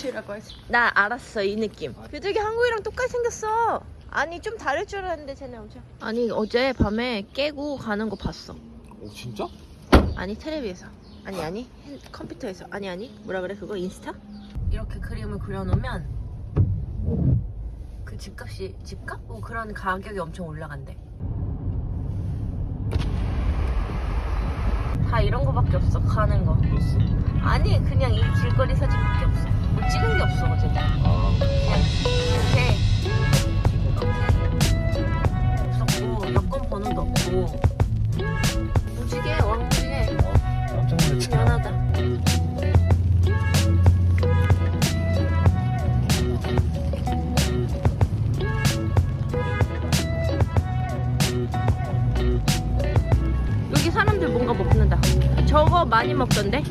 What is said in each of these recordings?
감초치라고 했어. 나 알았어 이 느낌. 그저기 한국이랑 똑같이 생겼어. 아니 좀 다를 줄 알았는데 쟤네 엄청. 아니 어제 밤에 깨고 가는 거 봤어. 오 진짜? 아니 텔레비에서. 아니 아니 핸- 컴퓨터에서. 아니 아니 뭐라 그래 그거 인스타? 이렇게 그림을 그려놓으면 그 집값이 집값? 뭐 그런 가격이 엄청 올라간대. 다 이런 거밖에 없어 가는 거. 아니 그냥 이 길거리 사진밖에 없어. 뭐 찍은 게 없어 어제. 아 이렇게 이렇게 없었고 여권 번호도 없고 무지개 왕무지개 깜짝 놀랐잖아 미안하다. 여기 사람들 뭔가 먹는다. 저거 많이 먹던데?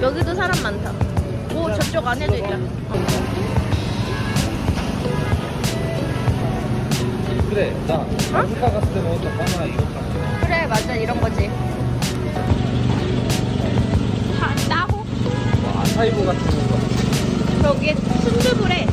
여기도 사람 많다. 오, 저쪽 안에도 있다. 그래 나 아프리카 갔을 때 먹었던 바나나 이거 같아 그래, 맞아. 이런 거지. 다 따고? 뭐 아사이보 같은 거 저기에 순두부래.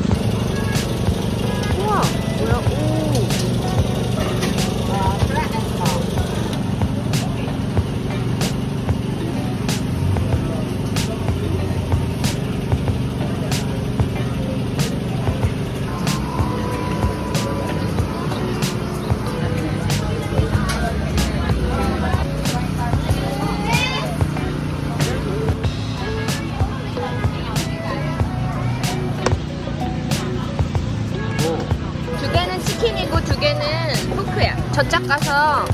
저짝 가서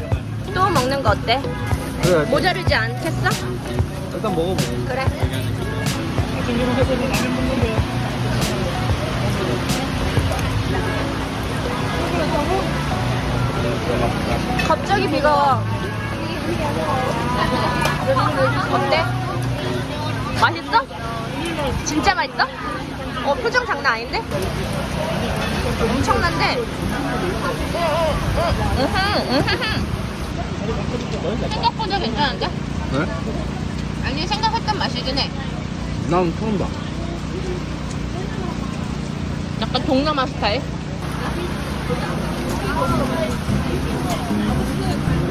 또 먹는 거 어때? 그래 모자르지 않겠어? 일단 먹어보자 그래. 갑자기 비가 와. 어때? 맛있어? 진짜 맛있어? 어, 표정 장난 아닌데? 엄청난데? 으흠, 으흠. 생각보다 괜찮은데? 네? 아니, 생각했던 맛이긴 해. 난 처음 봐 약간 동남아 스타일?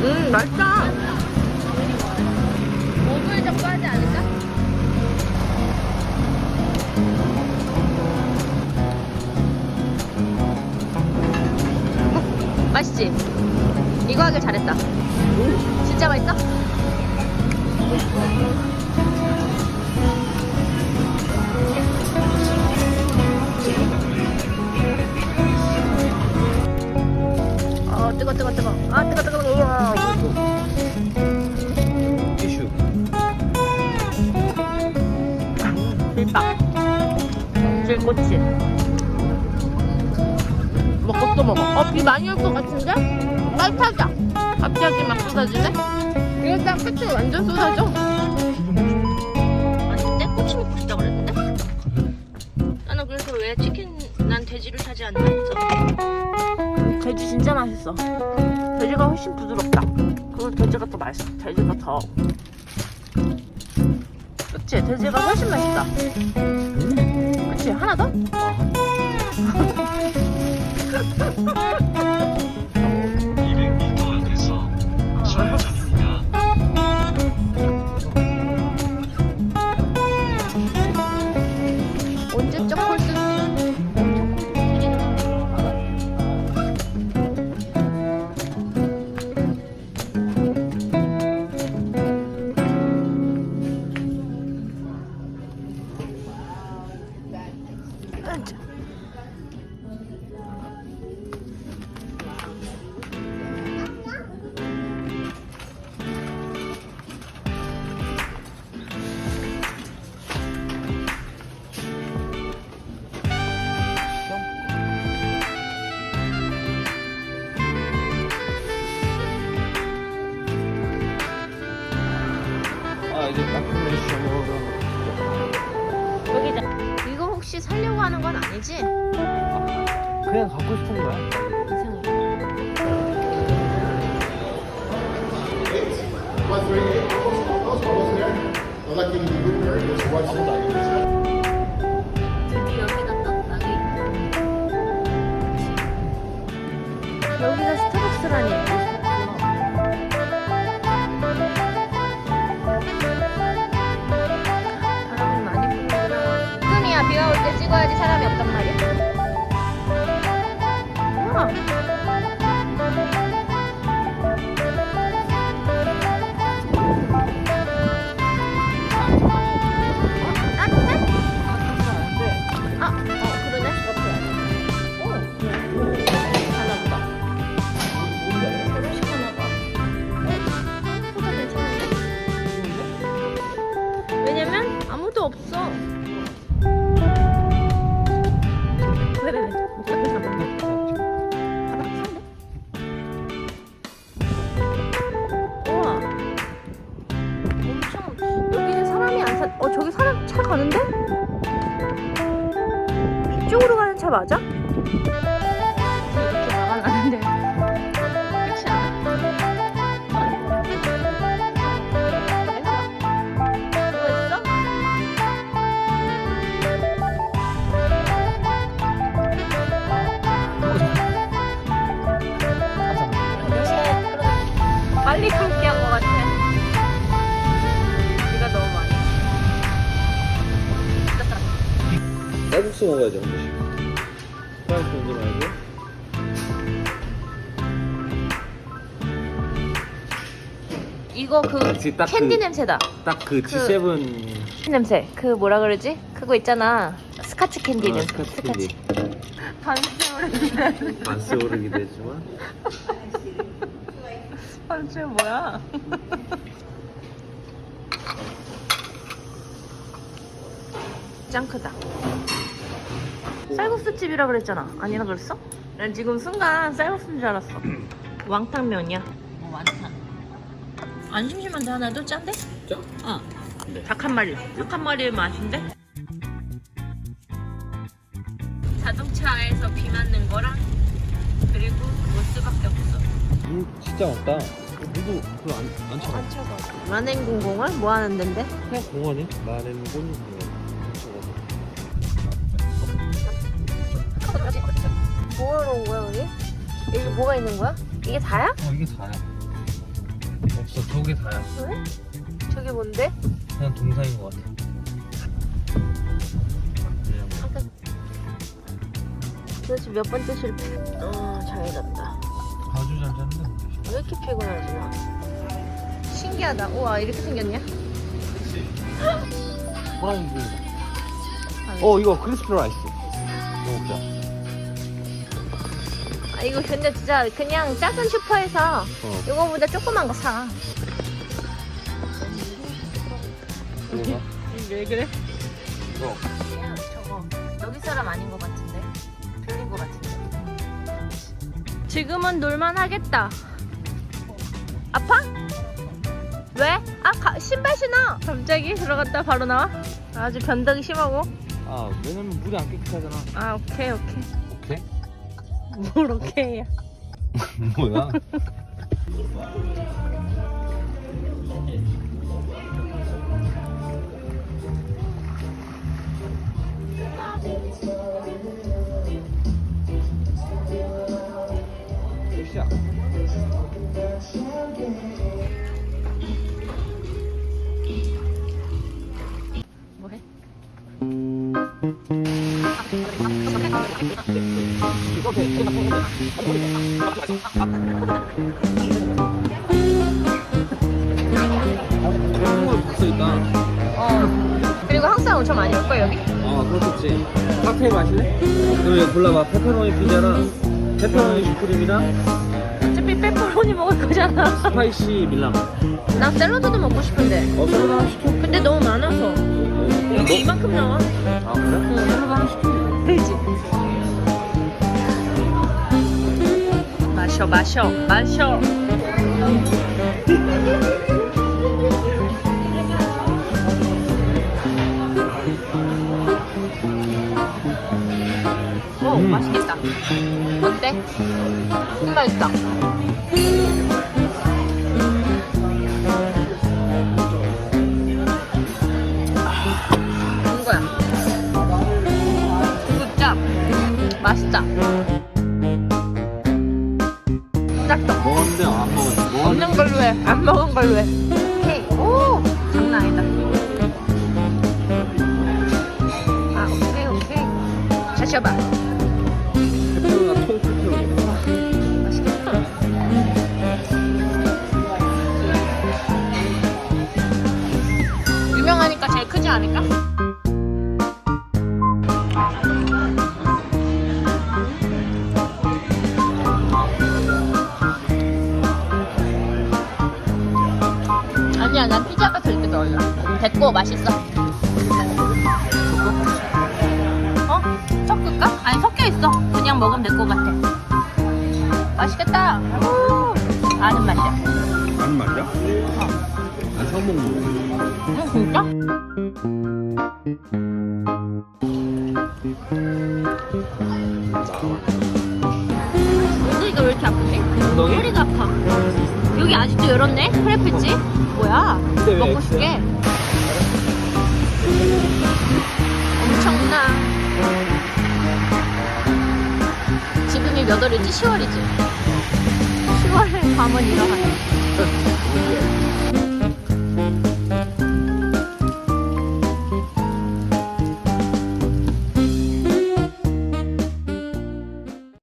음, 맛있다. 맛있지? 이거 하길 잘했다. 진짜 맛있어? 어, 뜨거, 뜨거, 뜨거. 아, 뜨거, 뜨거, 뜨거. 우와. 티슈 밀빵. 질꼬치. 먹고 또 먹어. 어, 비 많이 올 것 같은데? 빨리 타자. 갑자기 막 쏟아지네? 일단 끝이 완전 쏟아져. 아닌데? 꼬치 먹고 싶다 그랬는데? 나는 그래서 왜 치킨, 난 돼지를 사지 않나 했어. 돼지 진짜 맛있어. 돼지가 훨씬 부드럽다. 그리고 돼지가 더 맛있어. 돼지가 더. 그치? 돼지가 훨씬 맛있다. 그치? 하나 더? 언 Ha ha ha! 살려고 하는 건 아니지? 그냥 갖고 싶은 거야. 이상해. 여기다 떡락이 여기가 스타벅스라니. 찍어야지 사람이 없단 말이야. 우 맞아? 이렇게 막아놨는데 그렇지 않아? 누워 있어? 빨리 감기 한것 같아. 비가 너무 많이. 쌀국수 먹어야죠, 한 번씩. 쌀국수 먼저 말고. 이거 그 그치, 딱 캔디 그- 냄새다. 딱 그 G7 냄새. 그 뭐라 그러지? 그거 있잖아. 스카치 캔디 어, 냄새. 스카치 캔디. 반스으로 반스 오르기도 했지만. 반스 뭐야? 짱 크다. 쌀국수 집이라 그랬잖아. 아니라 그랬어? 난 지금 순간 쌀국수인 줄 알았어. 왕탕면이야. 어, 완탕. 안 심심한데 하나 더 짠데? 짜? 어. 네. 닭한 마리. 닭 한 마리의 맛인데? 자동차에서 비 맞는 거랑 그리고 그거밖에 없어. 물 진짜 많다. 물도 별로 안, 안 차가. 안 차가. 만행공공은 뭐 하는 데인데? 그냥 공원이? 나는 꼴로 공원. 뭐 하러 온 거야 우리? 여기 뭐가 있는 거야? 이게 다야? 어, 이게 다야. 없어, 저게 다야. 왜? 저게 뭔데? 그냥 동사인 것 같아. 도대체 몇 번째 실패? 어 잘해졌다. 아주 잘 짰는데. 왜 이렇게 피곤하지 나? 신기하다. 우와 이렇게 생겼냐? 호랑이 그. 어, 이거 크리스피 라이스. 이거 먹자. 아 이거 근데 진짜 그냥 작은 슈퍼에서 어. 이거보다 조그만 거 사. 이거 봐. 왜 그래? 이거. 저거 여기 사람 아닌 것 같은데 틀린 것 같은데 지금은 놀만 하겠다 아파? 왜? 아 가- 신발 신어 갑자기 들어갔다 바로 나와? 아주 변덕이 심하고 아, 왜냐면 물이 안 깨끗하잖아. 아 오케이 오케이 오케이? 뭘 오케이야 뭐야? 끝이 봤어 일단. 어 그리고 항상 엄청 많이 올 거야 여기 아 그렇겠지. 칵테일 마실래? 그럼 이거 골라봐. 페퍼로니 피자랑 페퍼로니 슈크림이랑 어차피 페퍼로니 먹을 거잖아 스파이시 밀랑. 나 샐러드도 먹고 싶은데 어, 샐러드 하나 시켜. 근데 너무 많아서 여기 이만큼 나와 아 그래? 샐러드 하나 시켜. 그지? 마셔 마셔 마셔. 오 맛있겠다. 어때? 맛있다. 맛있다. 짝떡. 먹었는데 안 먹었어. 먹었는데 없는 걸로 해. 안 먹은 걸로 해. 오케이. 오! 장난 아니다. 아, 오케이, 오케이. 다시 해봐. 페페로나 통 페페로. 맛있겠다. 유명하니까 제일 크지 않을까? 됐고, 맛있어. 어? 섞을까? 아니, 섞여 있어. 그냥 먹으면 될 것 같아. 맛있겠다. 우! 아는 맛이야. 안 맞아? 안 처음 먹는 거. 응, 진짜? 엉덩이가 왜 이렇게 아프지? 엉덩이? 허리가 아파. 여기 아직도 열었네? 크레피지? 뭐야? 먹고? 싶게. 몇 월이지? 10월이지? 10월에 밤은 일어나네.